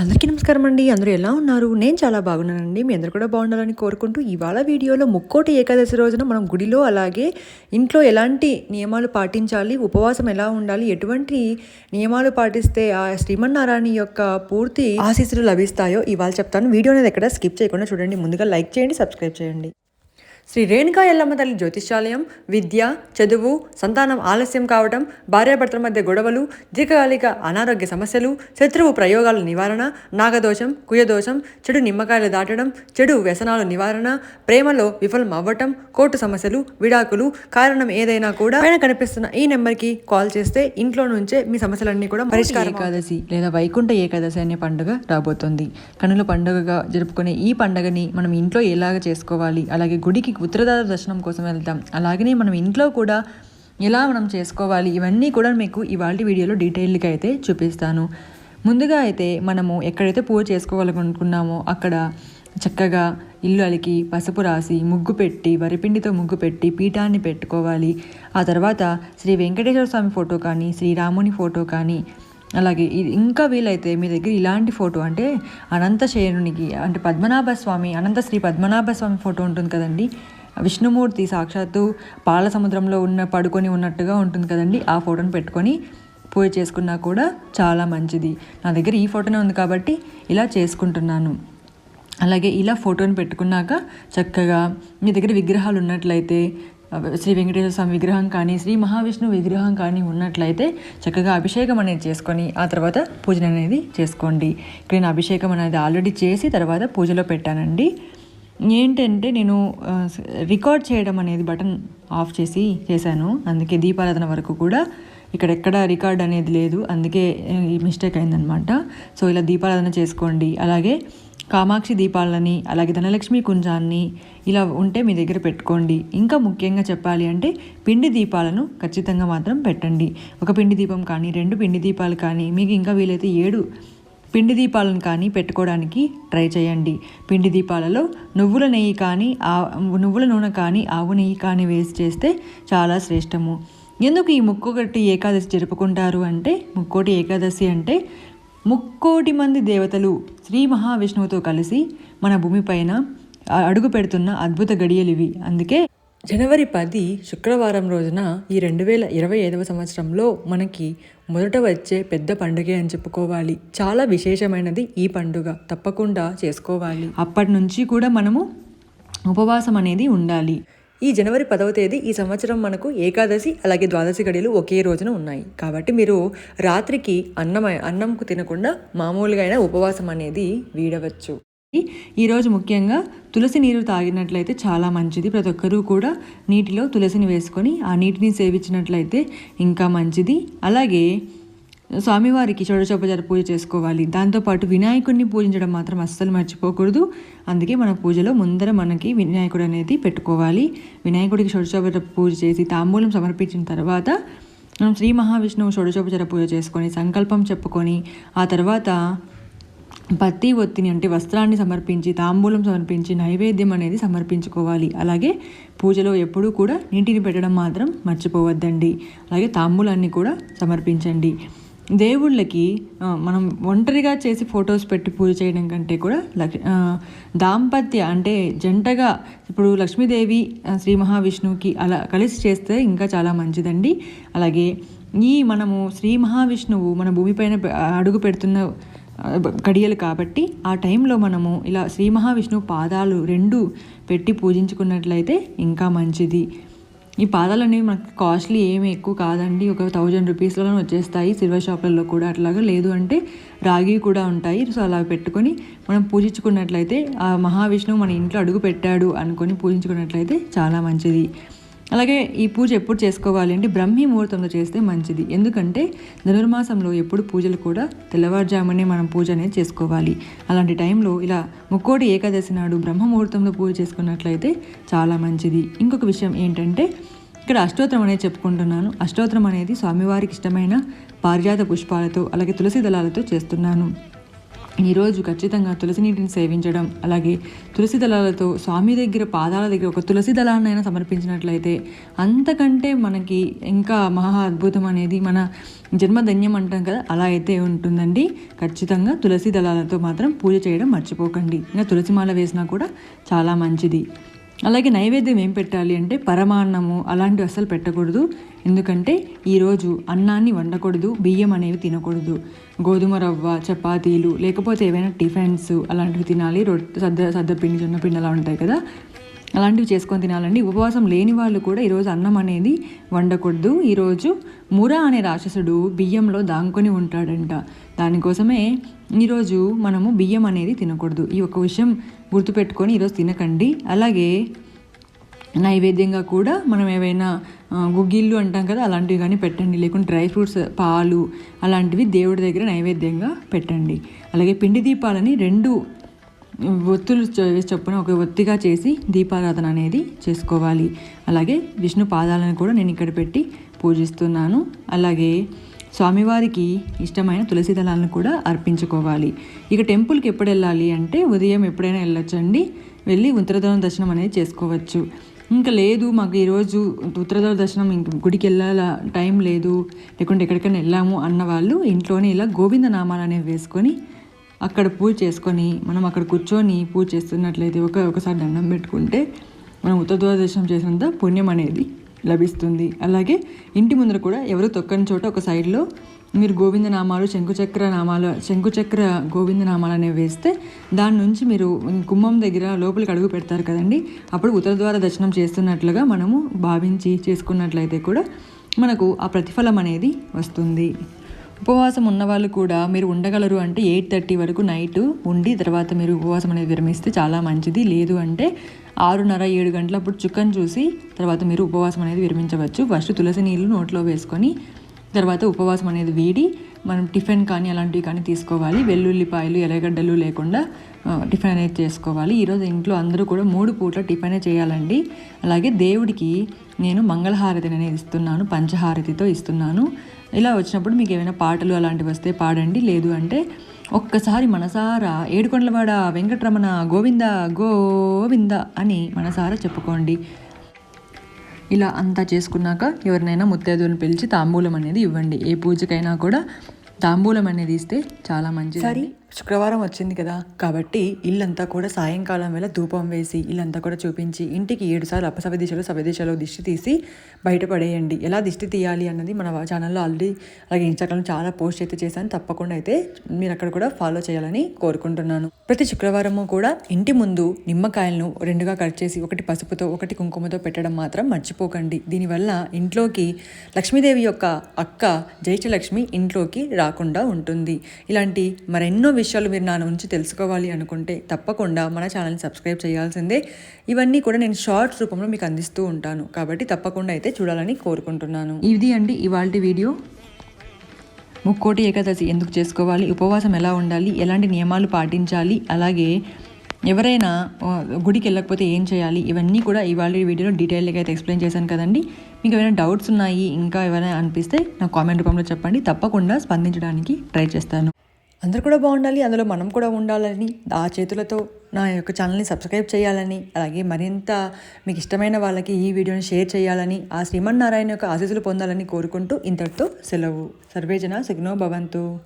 అందరికీ నమస్కారం అండి. అందరూ ఎలా ఉన్నారు? నేను చాలా బాగున్నానండి. మీ అందరు కూడా బాగుండాలని కోరుకుంటూ ఇవాళ వీడియోలో ముక్కోటి ఏకాదశి రోజున మనం గుడిలో అలాగే ఇంట్లో ఎలాంటి నియమాలు పాటించాలి? ఉపవాసం ఎలా ఉండాలి? ఎటువంటి నియమాలు పాటిస్తే ఆ శ్రీమన్నారాయణ యొక్క పూర్తి ఆశీస్సులు లభిస్తాయో ఇవాళ చెప్తాను. వీడియో అనేది ఎక్కడ స్కిప్ చేయకుండా చూడండి. ముందుగా లైక్ చేయండి సబ్స్క్రైబ్ చేయండి. శ్రీ రేణుకా ఎల్లమ్మ తల్లి జ్యోతిష్యాలయం విద్య చదువు సంతానం ఆలస్యం కావడం భార్యాభర్తల మధ్య గొడవలు దీర్ఘకాలిక అనారోగ్య సమస్యలు శత్రువు ప్రయోగాల నివారణ నాగదోషం కుయదోషం చెడు నిమ్మకాయలు దాటడం చెడు వ్యసనాలు నివారణ ప్రేమలో విఫలం అవ్వటం కోర్టు సమస్యలు విడాకులు కారణం ఏదైనా కూడా పైన కనిపిస్తున్న ఈ నెంబర్కి కాల్ చేస్తే ఇంట్లో నుంచే మీ సమస్యలన్నీ కూడా పరిష్కారం ఏకాదశి లేదా వైకుంఠ ఏకాదశి అనే పండుగ రాబోతోంది. కనుల పండుగగా జరుపుకునే ఈ పండుగని మనం ఇంట్లో ఎలాగ చేసుకోవాలి? అలాగే గుడికి ఉత్తరదాత దర్శనం కోసం వెళ్తాం. అలాగనే మనం ఇంట్లో కూడా ఎలా మనం చేసుకోవాలి? ఇవన్నీ కూడా మీకు ఇవాళ వీడియోలో డీటెయిల్గా అయితే చూపిస్తాను. ముందుగా అయితే మనము ఎక్కడైతే పూజ చేసుకోవాలనుకున్నామో అక్కడ చక్కగా ఇల్లు అలికి పసుపు రాసి ముగ్గు పెట్టి వరిపిండితో ముగ్గు పెట్టి పీఠాన్ని పెట్టుకోవాలి. ఆ తర్వాత శ్రీ వెంకటేశ్వర స్వామి ఫోటో కానీ శ్రీరాముని ఫోటో కానీ అలాగే ఇది ఇంకా వీలైతే మీ దగ్గర ఇలాంటి ఫోటో అంటే అనంత శయనునికి అంటే పద్మనాభ స్వామి అనంత శ్రీ పద్మనాభ స్వామి ఫోటో ఉంటుంది కదండి. విష్ణుమూర్తి సాక్షాత్తు పాల సముద్రంలో ఉన్న పడుకొని ఉన్నట్టుగా ఉంటుంది కదండి. ఆ ఫోటోని పెట్టుకొని పూజ చేసుకున్నా కూడా చాలా మంచిది. నా దగ్గర ఈ ఫోటోనే ఉంది కాబట్టి ఇలా చేసుకుంటున్నాను. అలాగే ఇలా ఫోటోని పెట్టుకున్నాక చక్కగా మీ దగ్గర విగ్రహాలు ఉన్నట్లయితే శ్రీ వెంకటేశ్వర స్వామి విగ్రహం కానీ శ్రీ మహావిష్ణు విగ్రహం కానీ ఉన్నట్లయితే చక్కగా అభిషేకం అనేది చేసుకొని ఆ తర్వాత పూజన అనేది చేసుకోండి. ఇక్కడ నేను అభిషేకం అనేది ఆల్రెడీ చేసి తర్వాత పూజలో పెట్టానండి. ఏంటంటే నేను రికార్డ్ చేయడం అనేది బటన్ ఆఫ్ చేసి చేశాను. అందుకే దీపారాధన వరకు కూడా ఇక్కడెక్కడ రికార్డ్ అనేది లేదు. అందుకే ఈ మిస్టేక్ అయిందనమాట సో ఇలా దీపారాధన చేసుకోండి. అలాగే కామాక్షి దీపాలని అలాగే ధనలక్ష్మి కుంజాన్ని ఇలా ఉంటే మీ దగ్గర పెట్టుకోండి. ఇంకా ముఖ్యంగా చెప్పాలి అంటే పిండి దీపాలను ఖచ్చితంగా మాత్రం పెట్టండి. ఒక పిండి దీపం కానీ రెండు పిండి దీపాలు కానీ మీకు ఇంకా వీలైతే ఏడు పిండి దీపాలను కానీ పెట్టుకోవడానికి ట్రై చేయండి. పిండి దీపాలలో నువ్వుల నెయ్యి కానీ ఆ నువ్వుల నూనె కానీ ఆవు నెయ్యి కానీ వేసి చేస్తే చాలా శ్రేష్టము. ఎందుకు ఈ ముక్కోటి ఏకాదశి జరుపుకుంటారు అంటే ముక్కోటి ఏకాదశి అంటే ముక్కోటి మంది దేవతలు శ్రీ మహావిష్ణువుతో కలిసి మన భూమిపైన అడుగు పెడుతున్న అద్భుత గడియలు ఇవి. అందుకే జనవరి పది శుక్రవారం రోజున ఈ రెండు వేల ఇరవై ఐదవ సంవత్సరంలో మనకి మొదట వచ్చే పెద్ద పండుగే అని చెప్పుకోవాలి. చాలా విశేషమైనది ఈ పండుగ. తప్పకుండా చేసుకోవాలి. అప్పటి నుంచి కూడా మనము ఉపవాసం అనేది ఉండాలి. ఈ జనవరి పదవ తేదీ ఈ సంవత్సరం మనకు ఏకాదశి అలాగే ద్వాదశి గడియలు ఒకే రోజున ఉన్నాయి. కాబట్టి మీరు రాత్రికి అన్నం అన్నంకు తినకుండా మామూలుగా అయినా ఉపవాసం అనేది వీడవచ్చు. ఈరోజు ముఖ్యంగా తులసి నీరు తాగినట్లయితే చాలా మంచిది. ప్రతి ఒక్కరూ కూడా నీటిలో తులసిని వేసుకొని ఆ నీటిని సేవించినట్లయితే ఇంకా మంచిది. అలాగే స్వామివారికి షోడశోపచార పూజ చేసుకోవాలి. దాంతోపాటు వినాయకుడిని పూజించడం మాత్రం అస్సలు మర్చిపోకూడదు. అందుకే మన పూజలో ముందర మనకి వినాయకుడు అనేది పెట్టుకోవాలి. వినాయకుడికి షోడశోపచార పూజ చేసి తాంబూలం సమర్పించిన తర్వాత మనం శ్రీ మహావిష్ణువు షోడశోపచార పూజ చేసుకొని సంకల్పం చెప్పుకొని ఆ తర్వాత పత్తి ఒత్తిని అంటే వస్త్రాన్ని సమర్పించి తాంబూలం సమర్పించి నైవేద్యం అనేది సమర్పించుకోవాలి. అలాగే పూజలో ఎప్పుడూ కూడా నీటిని పెట్టడం మాత్రం మర్చిపోవద్దండి. అలాగే తాంబూలాన్ని కూడా సమర్పించండి. దేవుళ్ళకి మనం ఒంటరిగా చేసి ఫొటోస్ పెట్టి పూజ చేయడం కంటే కూడా లక్ష్ దాంపత్య అంటే జంటగా ఇప్పుడు లక్ష్మీదేవి శ్రీ మహావిష్ణువుకి అలా కలిసి చేస్తే ఇంకా చాలా మంచిదండి. అలాగే ఈ మనము శ్రీ మహావిష్ణువు మన భూమిపైన అడుగు పెడుతున్న గడియలు కాబట్టి ఆ టైంలో మనము ఇలా శ్రీ మహావిష్ణువు పాదాలు రెండు పెట్టి పూజించుకున్నట్లయితే ఇంకా మంచిది. ఈ పాదాలు అనేవి మనకి కాస్ట్లీ ఏమి ఎక్కువ కాదండి. ఒక థౌజండ్ రూపీస్లోనే వచ్చేస్తాయి. సిల్వర్ షాప్లలో కూడా అట్లాగా లేదు అంటే రాగి కూడా ఉంటాయి. సో అలా పెట్టుకొని మనం పూజించుకున్నట్లయితే ఆ మహావిష్ణువు మన ఇంట్లో అడుగు పెట్టాడు అనుకొని పూజించుకున్నట్లయితే చాలా మంచిది. అలాగే ఈ పూజ ఎప్పుడు చేసుకోవాలి అంటే బ్రహ్మీ ముహూర్తంలో చేస్తే మంచిది. ఎందుకంటే ధనుర్మాసంలో ఎప్పుడు పూజలు కూడా తెల్లవారుజామునే మనం పూజ అనేది చేసుకోవాలి. అలాంటి టైంలో ఇలా ముక్కోటి ఏకాదశి నాడు బ్రహ్మ ముహూర్తంలో పూజ చేసుకున్నట్లయితే చాలా మంచిది. ఇంకొక విషయం ఏంటంటే ఇక్కడ అష్టోత్తరం అనేది చెప్పుకుంటున్నాను. అష్టోత్తరం అనేది స్వామివారికి ఇష్టమైన పారిజాత పుష్పాలతో అలాగే తులసి దళాలతో చేస్తున్నాను. ఈరోజు ఖచ్చితంగా తులసి నీటిని సేవించడం అలాగే తులసి దళాలతో స్వామి దగ్గర పాదాల దగ్గర ఒక తులసి దళాన్నైనా సమర్పించినట్లయితే అంతకంటే మనకి ఇంకా మహా అద్భుతం అనేది మన జన్మధన్యం అంటాం కదా అలా అయితే ఉంటుందండి. ఖచ్చితంగా తులసి దళాలతో మాత్రం పూజ చేయడం మర్చిపోకండి. ఇంకా తులసి మాల వేసినా కూడా చాలా మంచిది. అలాగే నైవేద్యం ఏం పెట్టాలి అంటే పరమాన్నము అలాంటివి అస్సలు పెట్టకూడదు. ఎందుకంటే ఈరోజు అన్నాన్ని వండకూడదు బియ్యం అనేవి తినకూడదు. గోధుమ రవ్వ చపాతీలు లేకపోతే ఏవైనా టిఫిన్స్ అలాంటివి తినాలి. రొట్టె సద్ద సద్దపిండి జొన్నపిండి అలా ఉంటాయి కదా. అలాంటివి చేసుకొని తినాలండి. ఉపవాసం లేని వాళ్ళు కూడా ఈరోజు అన్నం అనేది వండకూడదు. ఈరోజు మురా అనే రాక్షసుడు బియ్యంలో దాంకొని ఉంటాడంట. దానికోసమే ఈరోజు మనము బియ్యం అనేది తినకూడదు. ఈ ఒక విషయం గుర్తుపెట్టుకొని ఈరోజు తినకండి. అలాగే నైవేద్యంగా కూడా మనం ఏవైనా గుగ్గిళ్ళు అంటాం కదా అలాంటివి కానీ పెట్టండి. లేకుంటే డ్రై ఫ్రూట్స్ పాలు అలాంటివి దేవుడి దగ్గర నైవేద్యంగా పెట్టండి. అలాగే పిండి దీపాలని రెండు ఒత్తులు చొప్పున ఒక ఒత్తిగా చేసి దీపారాధన అనేది చేసుకోవాలి. అలాగే విష్ణు పాదాలను కూడా నేను ఇక్కడ పెట్టి పూజిస్తున్నాను. అలాగే స్వామివారికి ఇష్టమైన తులసి దళాలను కూడా అర్పించుకోవాలి. ఇక టెంపుల్కి ఎప్పుడు వెళ్ళాలి అంటే ఉదయం ఎప్పుడైనా వెళ్ళొచ్చండి. వెళ్ళి ఉత్తరదనం దర్శనం అనేది చేసుకోవచ్చు. ఇంకా లేదు మాకు ఈరోజు ఉత్తరదల దర్శనం ఇంక గుడికి వెళ్ళాల టైం లేదు లేకుంటే ఎక్కడికైనా వెళ్ళాము అన్న వాళ్ళు ఇంట్లోనే ఇలా గోవింద నామాలు అనేవి వేసుకొని అక్కడ పూజ చేసుకొని మనం అక్కడ కూర్చొని పూజ చేస్తున్నట్లయితే ఒక ఒకసారి దండం పెట్టుకుంటే మనం ఉత్తర దర్శనం చేసినంత పుణ్యం అనేది లభిస్తుంది. అలాగే ఇంటి ముందర కూడా ఎవరు తొక్కని చోట ఒక సైడ్లో మీరు గోవింద నామాలు శంకుచక్ర నామాలు శంకుచక్ర గోవింద నామాలు అనేవి వేస్తే దాని నుంచి మీరు కుంభం దగ్గర లోపలికి అడుగు పెడతారు కదండి. అప్పుడు ఉత్తర ద్వార దర్శనం చేస్తున్నట్లుగా మనము భావించి చేసుకున్నట్లయితే కూడా మనకు ఆ ప్రతిఫలం అనేది వస్తుంది. ఉపవాసం ఉన్నవాళ్ళు కూడా మీరు ఉండగలరు అంటే ఎయిట్ థర్టీ వరకు నైట్ ఉండి తర్వాత మీరు ఉపవాసం అనేది విరమిస్తే చాలా మంచిది. లేదు అంటే ఆరున్నర ఏడు గంటలప్పుడు చుక్కను చూసి తర్వాత మీరు ఉపవాసం అనేది విరమించవచ్చు. ఫస్ట్ తులసి నీళ్ళు నోట్లో వేసుకొని తర్వాత ఉపవాసం అనేది వీడి మనం టిఫిన్ కానీ అలాంటివి కానీ తీసుకోవాలి. వెల్లుల్లిపాయలు ఎర్రగడ్డలు లేకుండా టిఫిన్ అనేది చేసుకోవాలి. ఈరోజు ఇంట్లో అందరూ కూడా మూడు పూట్ల టిఫిన్ చేయాలండి. అలాగే దేవుడికి నేను మంగళహారతి అనేది ఇస్తున్నాను పంచహారతితో ఇస్తున్నాను. ఇలా వచ్చినప్పుడు మీకు ఏమైనా పాటలు అలాంటివి వస్తే పాడండి. లేదు అంటే ఒక్కసారి మనసారా ఏడుకొండలవాడ వెంకటరమణ గోవింద గోవింద అని మనసారా చెప్పుకోండి. ఇలా అంతా చేసుకున్నాక ఎవరినైనా ముత్తేదులను పిలిచి తాంబూలం అనేది ఇవ్వండి. ఏ పూజకైనా కూడా తాంబూలం అనేది ఇస్తే చాలా మంచిది శుక్రవారం వచ్చింది కదా కాబట్టి ఇల్లంతా కూడా సాయంకాలం వేళ ధూపం వేసి ఇల్లంతా కూడా చూపించి ఇంటికి ఏడు సార్లు అపసవ దిశలో సభ దిశలో దిష్టి తీసి బయటపడేయండి. ఎలా దిష్టి తీయాలి అన్నది మన ఛానల్లో ఆల్రెడీ అలాగే ఇన్స్టాగ్రామ్ చాలా పోస్ట్ అయితే చేశాను. తప్పకుండా అయితే మీరు అక్కడ కూడా ఫాలో చేయాలని కోరుకుంటున్నాను. ప్రతి శుక్రవారము కూడా ఇంటి ముందు నిమ్మకాయలను రెండుగా కట్ చేసి ఒకటి పసుపుతో ఒకటి కుంకుమతో పెట్టడం మాత్రం మర్చిపోకండి. దీనివల్ల ఇంట్లోకి లక్ష్మీదేవి యొక్క అక్క జైచలక్ష్మి ఇంట్లోకి రాకుండా ఉంటుంది. ఇలాంటి మరెన్నో విషయాలు మీరు నా నుంచి తెలుసుకోవాలి అనుకుంటే తప్పకుండా మన ఛానల్ని సబ్స్క్రైబ్ చేయాల్సిందే. ఇవన్నీ కూడా నేను షార్ట్స్ రూపంలో మీకు అందిస్తూ ఉంటాను. కాబట్టి తప్పకుండా అయితే చూడాలని కోరుకుంటున్నాను. ఇది అండి ఇవాళ వీడియో. ముక్కోటి ఏకాదశి ఎందుకు చేసుకోవాలి? ఉపవాసం ఎలా ఉండాలి? ఎలాంటి నియమాలు పాటించాలి? అలాగే ఎవరైనా గుడికి వెళ్ళకపోతే ఏం చేయాలి? ఇవన్నీ కూడా ఇవాళ వీడియోలో డీటెయిల్గా అయితే ఎక్స్ప్లెయిన్ చేశాను కదండి. మీకు ఏమైనా డౌట్స్ ఉన్నాయి ఇంకా ఏమైనా అనిపిస్తే నాకు కామెంట్ రూపంలో చెప్పండి. తప్పకుండా స్పందించడానికి ట్రై చేస్తాను. అందరు కూడా బాగుండాలి అందులో మనం కూడా ఉండాలని ఆ చేతులతో నా యొక్క ఛానల్ని సబ్స్క్రైబ్ చేయాలని అలాగే మరింత మీకు ఇష్టమైన వాళ్ళకి ఈ వీడియోని షేర్ చేయాలని ఆ శ్రీమన్నారాయణ యొక్క ఆశీస్సులు పొందాలని కోరుకుంటూ ఇంతటితో సెలవు. సర్వేజన సిగ్నో భవంతు.